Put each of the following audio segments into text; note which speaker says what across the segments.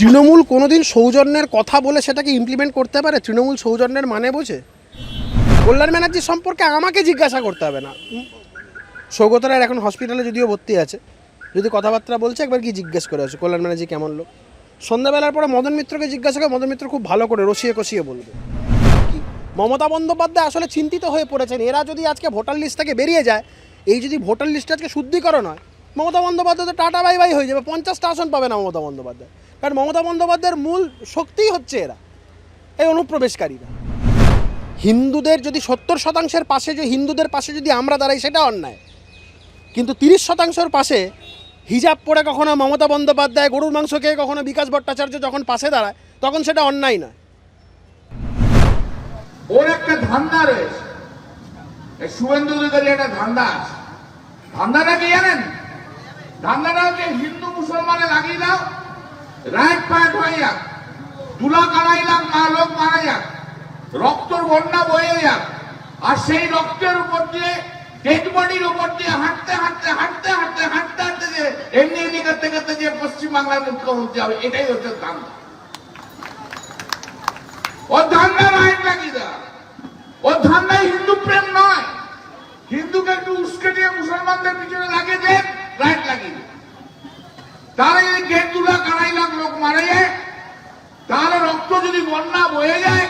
Speaker 1: তৃণমূল কোনোদিন সৌজন্যের কথা বলে সেটাকে ইমপ্লিমেন্ট করতে পারে? তৃণমূল সৌজন্যের মানে বোঝে? কল্যাণ ব্যানার্জি সম্পর্কে আমাকে জিজ্ঞাসা করতে হবে না। সৌগত রায়ের এখন হসপিটালে যদিও ভর্তি আছে, যদি কথাবার্তা বলছে, একবার কি জিজ্ঞেস করে আছে কল্যাণ ব্যানার্জি কেমন লোক? সন্ধ্যাবেলার পরে মদন মিত্রকে জিজ্ঞাসা করে, মদন মিত্র খুব ভালো করে রসিয়ে কষিয়ে বলবে। মমতা বন্দ্যোপাধ্যায় আসলে চিন্তিত হয়ে পড়েছেন, এরা যদি আজকে ভোটার লিস্ট থেকে বেরিয়ে যায়, এই যদি ভোটার লিস্টে আজকে শুদ্ধিকরণ হয়, মমতা বন্দ্যোপাধ্যায় তো টাটা বাই বাই হয়ে যাবে, পঞ্চাশটা আসন পাবে না মমতা বন্দ্যোপাধ্যায়। কারণ মমতা বন্দ্যোপাধ্যায়ের মূল শক্তিই হচ্ছে এরা, এই অনুপ্রবেশকারীরা। হিন্দুদের যদি সত্তর শতাংশের পাশে যে হিন্দুদের পাশে যদি আমরা দাঁড়াই, সেটা অন্যায়। কিন্তু তিরিশ শতাংশের পাশে হিজাব পরে কখনো মমতা বন্দ্যোপাধ্যায়, গরুর মাংস খেয়ে কখনো বিকাশ ভট্টাচার্য যখন পাশে দাঁড়ায়, তখন সেটা অন্যায় নয়।
Speaker 2: ওর একটা ধান্দা রয়েছে। শুভেন্দু একটা ধান্দা আছে। ধান্দাটা কি জানেন? ধান্দাটা হচ্ছে হিন্দু মুসলমানে লাগিয়ে দাও। রাইট পায়েট হয়ে তুলা কাড়াই লাখ মা লোক মারা যাক রক্তর বন্যা বয়ে যাক আর সেই রক্তের উপর দিয়ে, ডেড বডির উপর দিয়ে হাঁটতে হাঁটতে হাঁটতে হাঁটতে হাঁটতে হাঁটতে যে এমনি এমনি করতে করতে যে পশ্চিমবাংলার মুখ্যমন্ত্রী হবে, এটাই হচ্ছে ধান্দা। ও ধান্দা রাইট লাগিয়ে ও ধান্দাই হিন্দু প্রেম নয়। হিন্দুকে একটু উস্কে দিয়ে মুসলমানদের পিছনে লাগিয়ে দেন, রাইট লাগিয়ে তাহলে যদি গেট আড়াই লাখ লোক মারা যায়, তাহলে রক্ত যদি বন্যা বয়ে যায়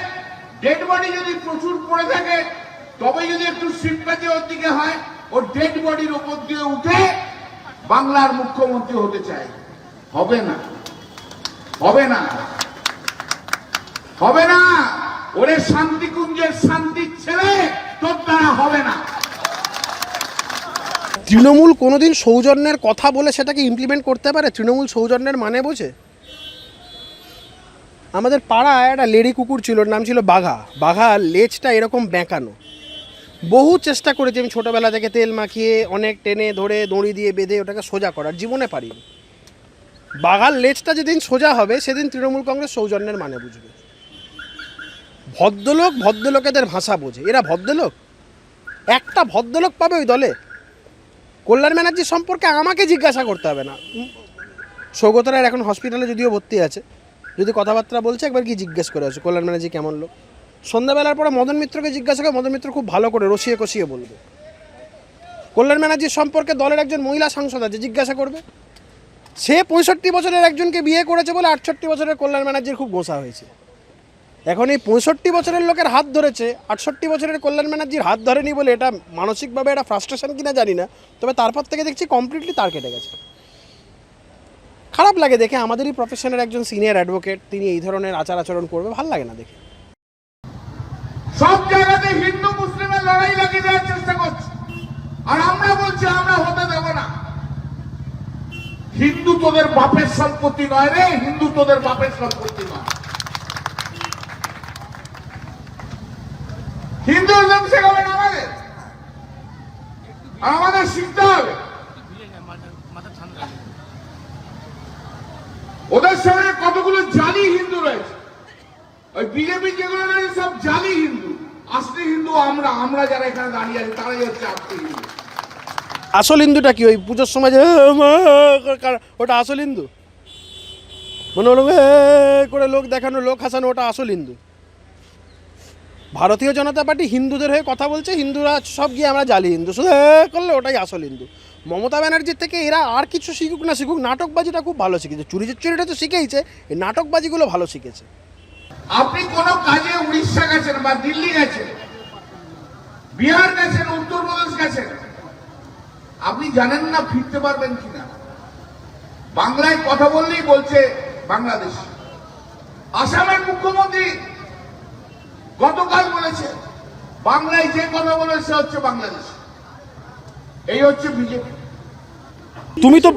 Speaker 2: ডেড বডি যদি প্রচুর পড়ে থাকে, তবে যদি একটু সিম্পাতি ওর দিকে হয় ও ডেড বডির উপর দিয়ে উঠে বাংলার মুখ্যমন্ত্রী হতে চায়। হবে না। হবে না। হবে না। ওরে শান্তিকুঞ্জের শান্তির ছেলে, তোর দ্বারা হবে না।
Speaker 1: তৃণমূল কোনোদিন সৌজন্যের কথা বলে সেটাকে ইমপ্লিমেন্ট করতে পারে? তৃণমূল সৌজন্যের মানে বোঝে? আমাদের পাড়ায় একটা লেডি কুকুর ছিল নাম ছিল বাঘা। বাঘা লেজটা এরকম বেঁকানো। বহু চেষ্টা করেছি আমি ছোটোবেলা থেকে তেল মাখিয়ে, অনেক টেনে ধরে দড়ি দিয়ে বেঁধে ওটাকে সোজা করার, জীবনে পারিনি। বাঘার লেজটা যেদিন সোজা হবে, সেদিন তৃণমূল কংগ্রেস সৌজন্যের মানে বুঝবে। ভদ্রলোক ভদ্রলোকেদের ভাষা বোঝে। এরা ভদ্রলোক? একটা ভদ্রলোক পাবে ওই দলে? কল্যাণ ব্যানার্জি সম্পর্কে আমাকে জিজ্ঞাসা করতে হবে না। সৌগত রায়ের এখন হসপিটালে যদিও ভর্তি আছে, যদি কথাবার্তা বলছে, একবার কি জিজ্ঞেস করে আছে কল্যাণ ব্যানার্জি কেমন লোক? সন্ধ্যাবেলার পরে মদন মিত্রকে জিজ্ঞাসা করে, মদন মিত্র খুব ভালো করে রসিয়ে কষিয়ে বলবে। কল্যাণ ব্যানার্জির সম্পর্কে দলের একজন মহিলা সাংসদ আছে, জিজ্ঞাসা করবে। সে পঁয়ষট্টি বছরের একজনকে বিয়ে করেছে বলে আটষট্টি বছরের কল্যাণ ব্যানার্জির খুব গোসা হয়েছে। এখন এই পঁয়ষট্টি বছরের লোকের হাত ধরেছে, আটষট্টি বছরের কল্যাণ ব্যানার্জির হাত ধরেনি বলে এটা মানসিকভাবে একটা ফ্রাস্ট্রেশন কিনা জানি না, তবে তারপর থেকে দেখছি কমপ্লিটলি তার কেটে গেছে। খারাপ লাগে দেখে, আমাদেরই প্রফেশনের একজন সিনিয়র অ্যাডভোকেট তিনি এই ধরনের আচার আচরণ করবে, ভালো লাগে না দেখে।
Speaker 2: সব জায়গাতে হিন্দু মুসলিমের লড়াই লাগিয়ে দেওয়ার চেষ্টা করছে। আর আমরা বলছি, আমরা হতে দেব না। হিন্দু তোদের বাপের সম্পত্তি নয় রে, হিন্দু তোদের বাপের সম্পত্তি নয়। হিন্দুইজম শেখাবেন আমাদের। আমাদের শিখতে হবে। ওদের সঙ্গে কতগুলো জালি হিন্দু রয়েছে? ওই বিজেপি যেগুলো রয়েছে সব জালি হিন্দু। আসলি হিন্দু আমরা আমরা যারা এখানে দাঁড়িয়ে আছি, তারাই হচ্ছে আসলি
Speaker 1: আসল হিন্দুটা কি? ওই পুজোর সময় যে, "এ ওটা আসল হিন্দু? মনে হলো করে লোক দেখানো, লোক হাসানো, ওটা আসল হিন্দু। ভারতীয় জনতা পার্টি হিন্দুদের হয়ে কথা বলছে, হিন্দুরা সব গিয়ে আমরা জালি হিন্দু। শুধু করলে ওটাই আসল হিন্দু। মমতা ব্যানার্জির থেকে এরা আর কিছু শিখুক না শিখুক, নাটকবাজিটা খুব ভালো শিখেছে। চুরি চুরিটা তো শিখেইছে, এই নাটকবাজিগুলো ভালো শিখেছে।
Speaker 2: আপনি কোন কাজে উড়িষ্যা গেছেন বা দিল্লি গেছেন, বিহার গেছেন, উত্তরপ্রদেশ গেছেন, আপনি জানেন না, ফিরতে পারবেন কিনা? বাংলায় কথা বললেই বলছে বাংলাদেশ। আসামের মুখ্যমন্ত্রী গতকাল বলেছে বাংলায় যে কথা বলেছে হচ্ছে বাংলাদেশ। এই হচ্ছে বিজেপি।
Speaker 1: তুমি তো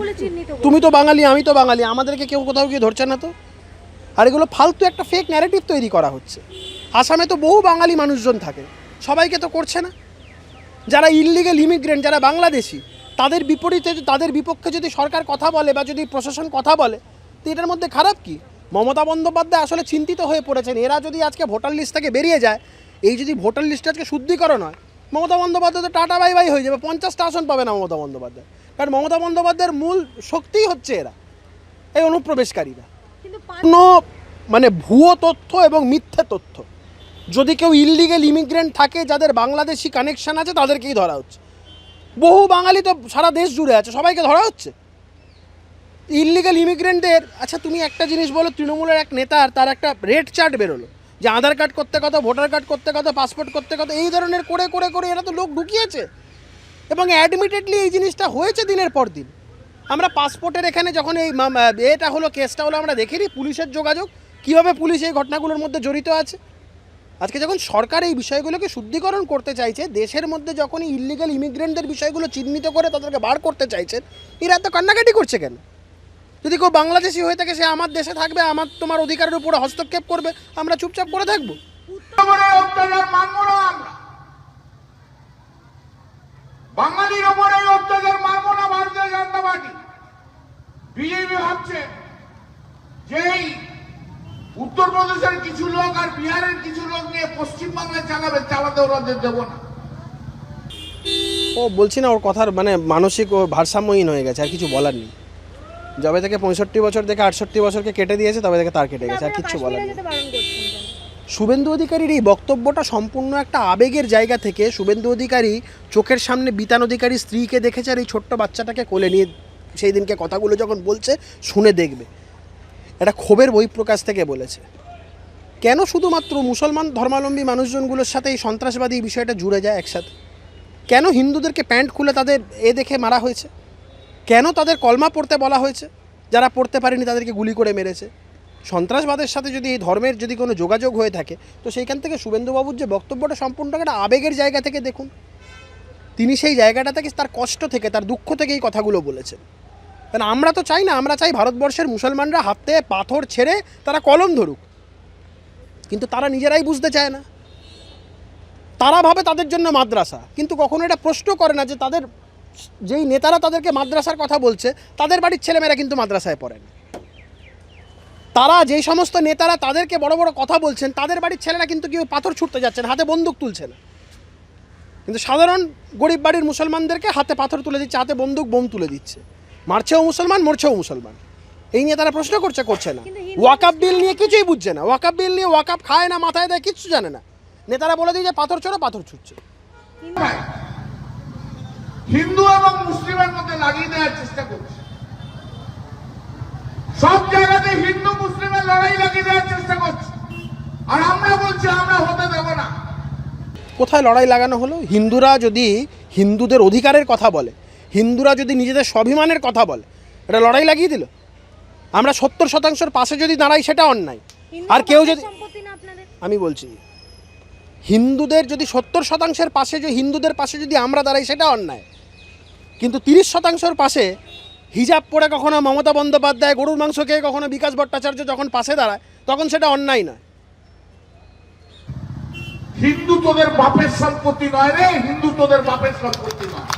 Speaker 1: তুমি তো বাঙালি আমি তো বাঙালি আমাদেরকে কেউ কোথাও গিয়ে ধরছে না তো? আর এগুলো ফালতু একটা ফেক ন্যারেটিভ তৈরি করা হচ্ছে। আসামে তো বহু বাঙালি মানুষজন থাকে সবাইকে তো করছে না। যারা ইললিগেল ইমিগ্রেন্ট যারা বাংলাদেশি তাদের বিপরীতে তাদের বিপক্ষে যদি সরকার কথা বলে বা যদি প্রশাসন কথা বলে তো এটার মধ্যে খারাপ কি? মমতা বন্দ্যোপাধ্যায় আসলে চিন্তিত হয়ে পড়েছেন। এরা যদি আজকে ভোটার লিস্ট থেকে বেরিয়ে যায় এই যদি ভোটার লিস্টে আজকে শুদ্ধিকরণ হয় মমতা বন্দ্যোপাধ্যায় তো টাটা বাই বাই হয়ে যাবে পঞ্চাশটা আসন পাবে না মমতা বন্দ্যোপাধ্যায়। কারণ মমতা বন্দ্যোপাধ্যায়ের মূল শক্তিই হচ্ছে এরা এই অনুপ্রবেশকারীরা। কোনো মানে ভুয়ো তথ্য এবং মিথ্যে তথ্য যদি কেউ ইললিগেল ইমিগ্রেন্ট থাকে যাদের বাংলাদেশি কানেকশান আছে তাদেরকেই ধরা হচ্ছে। বহু বাঙালি তো সারা দেশ জুড়ে আছে সবাইকে ধরা হচ্ছে। ইললিগাল ইমিগ্রেন্টদের আচ্ছা তুমি একটা জিনিস বলো, তৃণমূলের এক নেতার তার একটা রেড চার্ট বেরোলো, যে আধার কার্ড করতে কত ভোটার কার্ড করতে কত পাসপোর্ট করতে কত এই ধরনের করে করে করে এরা তো লোক ঢুকিয়েছে। এবং অ্যাডমিটেডলি এই জিনিসটা হয়েছে দিনের পর দিন। আমরা পাসপোর্টের এখানে যখন এই এটা হলো কেসটা হলো আমরা দেখিনি পুলিশের যোগাযোগ, কীভাবে পুলিশ এই ঘটনাগুলোর মধ্যে জড়িত আছে। আজকে যখন সরকার এই বিষয়গুলোকে শুদ্ধিকরণ করতে চাইছে, দেশের মধ্যে যখনই ইলিগাল ইমিগ্রেন্টদের বিষয়গুলো চিহ্নিত করে তাদেরকে বার করতে চাইছেন, এরা এত কান্নাকাটি করছে কেন? যদি কেউ বাংলাদেশি হয়ে থাকে সে আমার দেশে থাকবে আমার তোমার অধিকারের উপরে হস্তক্ষেপ করবে আমরা চুপচাপ করে থাকব।
Speaker 2: বাঙালির ওপরে অত্যাচার মানব না ভারতীয় জনতা পার্টি। বিজেপি ভাবছে যে এই উত্তরপ্রদেশের কিছু লোক আর বিহারের কিছু লোক নিয়ে পশ্চিমবাংলায় চালাবে চালাতে ওরা দেব না।
Speaker 1: ও বলছি না ওর কথার মানে মানসিক ও ভারসাম্যহীন হয়ে গেছে আর কিছু বলার নেই। যবে থেকে পঁয়ষট্টি বছর থেকে আটষট্টি বছরকে কেটে দিয়েছে তবে থেকে তার কেটে গেছে আর কিচ্ছু বলার নেই? শুভেন্দু অধিকারীর এই বক্তব্যটা সম্পূর্ণ একটা আবেগের জায়গা থেকে শুভেন্দু অধিকারী চোখের সামনে বিতান অধিকারী স্ত্রীকে দেখেছে আর এই ছোট্ট বাচ্চাটাকে কোলে নিয়ে সেই দিনকে কথাগুলো যখন বলছে শুনে দেখবে। এটা ক্ষোভের বহিঃপ্রকাশ থেকে বলেছে। কেন শুধুমাত্র মুসলমান ধর্মাবলম্বী মানুষজনগুলোর সাথে এই সন্ত্রাসবাদী বিষয়টা জুড়ে যায় একসাথে? কেন হিন্দুদেরকে প্যান্ট খুলে তাদের এ দেখে মারা হয়েছে? কেন তাদের কলমা পড়তে বলা হয়েছে? যারা পড়তে পারেনি তাদেরকে গুলি করে মেরেছে। সন্ত্রাসবাদের সাথে যদি এই ধর্মের যদি কোনো যোগাযোগ হয়ে থাকে, তো সেইখান থেকে শুভেন্দুবাবুর যে বক্তব্যটা সম্পূর্ণ একটা আবেগের জায়গা থেকে দেখুন। তিনি সেই জায়গাটা থেকে তার কষ্ট থেকে, তার দুঃখ থেকে এই কথাগুলো বলেছেন। কারণ আমরা তো চাই না, আমরা চাই ভারতবর্ষের মুসলমানরা হাতে পাথর ছেড়ে তারা কলম ধরুক। কিন্তু তারা নিজেরাই বুঝতে চায় না। তারা ভাবে তাদের জন্য মাদ্রাসা, কিন্তু কখনো এটা প্রশ্ন করে না যে তাদের যেই নেতারা তাদেরকে মাদ্রাসার কথা বলছে তাদের বাড়ির ছেলেমেয়েরা কিন্তু মাদ্রাসায় পড়েন। তারা যেই সমস্ত নেতারা তাদেরকে বড় বড় কথা বলছেন তাদের বাড়ির ছেলেরা কিন্তু কেউ পাথর ছুটতে যাচ্ছেন হাতে বন্দুক তুলছে না কিন্তু সাধারণ গরিব বাড়ির মুসলমানদেরকে হাতে পাথর তুলে দিচ্ছে হাতে বন্দুক বোম তুলে দিচ্ছে। মারছেও মুসলমান মরছেও মুসলমান। এই নিয়ে তারা প্রশ্ন করছে করছে না। ওয়াকাপ বিল নিয়ে কিছুই বুঝছে না। ওয়াকাপ বিল নিয়ে ওয়াকাপ খায় না মাথায় দেয় কিচ্ছু জানে না। নেতারা বলে দিয়ে যে পাথর চড়ো পাথর ছুটছে।
Speaker 3: হিন্দু
Speaker 2: এবং মুসলিমের মধ্যে লাগিয়ে দেওয়ার চেষ্টা করছে। সব জায়গাতে হিন্দু মুসলিমের লড়াই লাগিয়ে দেওয়ার চেষ্টা করছে। আর আমরা বলছি আমরা হতে দেব না।
Speaker 1: কোথায় লড়াই লাগানো হলো? হিন্দুরা যদি হিন্দুদের অধিকারের কথা বলে হিন্দুরা যদি নিজেদের স্বাভিমানের কথা বলে এটা লড়াই লাগিয়ে দিল? আমরা সত্তর শতাংশের পাশে যদি দাঁড়াই সেটা অন্যায়। আর কেউ যদি
Speaker 3: সম্পত্তি না আপনাদের?
Speaker 1: আমি বলছি হিন্দুদের যদি সত্তর শতাংশের পাশে যে হিন্দুদের পাশে যদি আমরা দাঁড়াই সেটা অন্যায়। কিন্তু তিরিশ শতাংশের পাশে হিজাব পরে কখনো মমতা বন্দ্যোপাধ্যায় গরুর মাংস খেয়ে কখনো বিকাশ ভট্টাচার্য যখন পাশে দাঁড়ায়, তখন সেটা অন্যায় নয়।
Speaker 2: হিন্দু তোদের বাপের সম্পত্তি নয় রে হিন্দু তোদের বাপের সম্পত্তি নয়।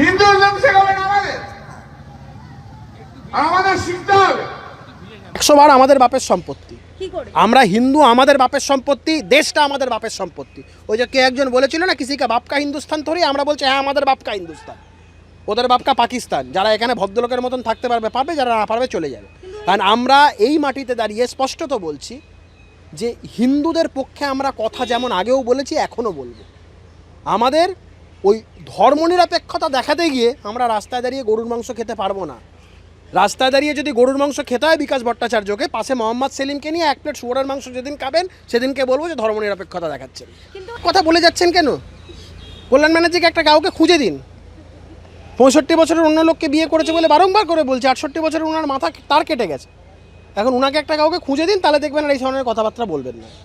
Speaker 2: হিন্দুইজম শেখাবেন আমাদের। আমাদের শিখতে হবে।
Speaker 1: একশো বার আমাদের বাপের সম্পত্তি। আমরা হিন্দু আমাদের বাপের সম্পত্তি দেশটা আমাদের বাপের সম্পত্তি। ওই যে কে একজন বলেছিল না কিসিকা বাপকা হিন্দুস্তান থরি আমরা বলছি হ্যাঁ আমাদের বাপকা হিন্দুস্তান ওদের বাপকা পাকিস্তান। যারা এখানে ভদ্রলোকের মতন থাকতে পারবে পারবে যারা না পারবে চলে যাবে। কারণ আমরা এই মাটিতে দাঁড়িয়ে স্পষ্টত বলছি যে হিন্দুদের পক্ষে আমরা কথা যেমন আগেও বলেছি এখনও বলব। আমাদের ওই ধর্মনিরপেক্ষতা দেখাতে গিয়ে আমরা রাস্তায় দাঁড়িয়ে গরুর মাংস খেতে পারব না। রাস্তায় দাঁড়িয়ে যদি গরুর মাংস খেতে হয় বিকাশ ভট্টাচার্যকে পাশে মোহাম্মদ সেলিমকে নিয়ে এক প্লেট শুয়োরের মাংস যেদিন খাবেন সেদিনকে বলব যে ধর্মনিরপেক্ষতা দেখাচ্ছেন। কথা বলে যাচ্ছেন কেন? কল্যাণ ব্যানার্জিকে একটা কাউকে খুঁজে দিন। পঁয়ষট্টি বছরের অন্য লোককে বিয়ে করেছে বলে বারংবার করে বলছে আটষট্টি বছরের ওনার মাথা তার কেটে গেছে। এখন ওনাকে একটা কাউকে খুঁজে দিন তাহলে দেখবেন আর এই ধরনের কথাবার্তা বলবেন না।